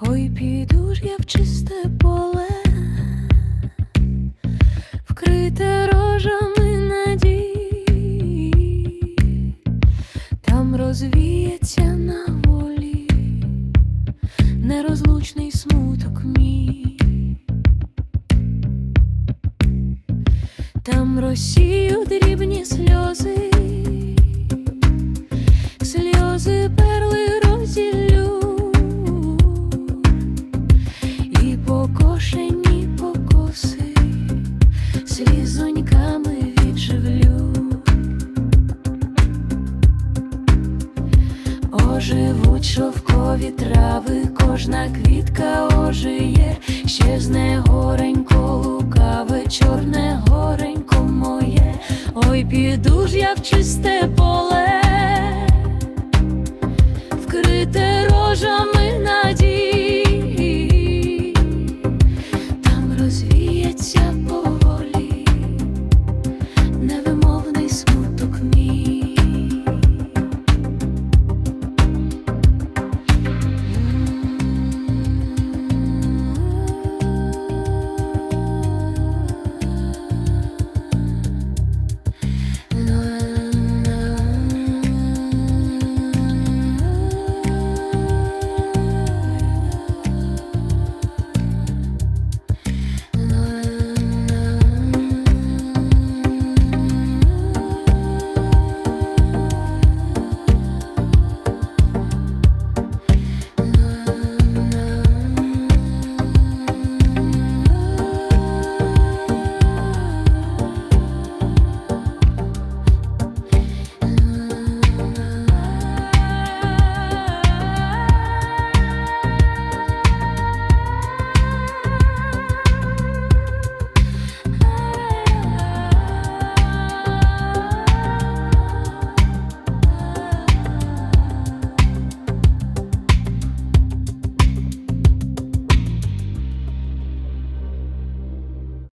Ой, піду ж я в чисте поле, вкрите рожами надій, там розвіється на волі, нерозлучний смуток мій, там росію дрібні сльози. Оживуть шовкові трави, кожна квітка ожиє, щезне горенько лукаве, чорне горенько моє, ой, піду ж я в чисте поле,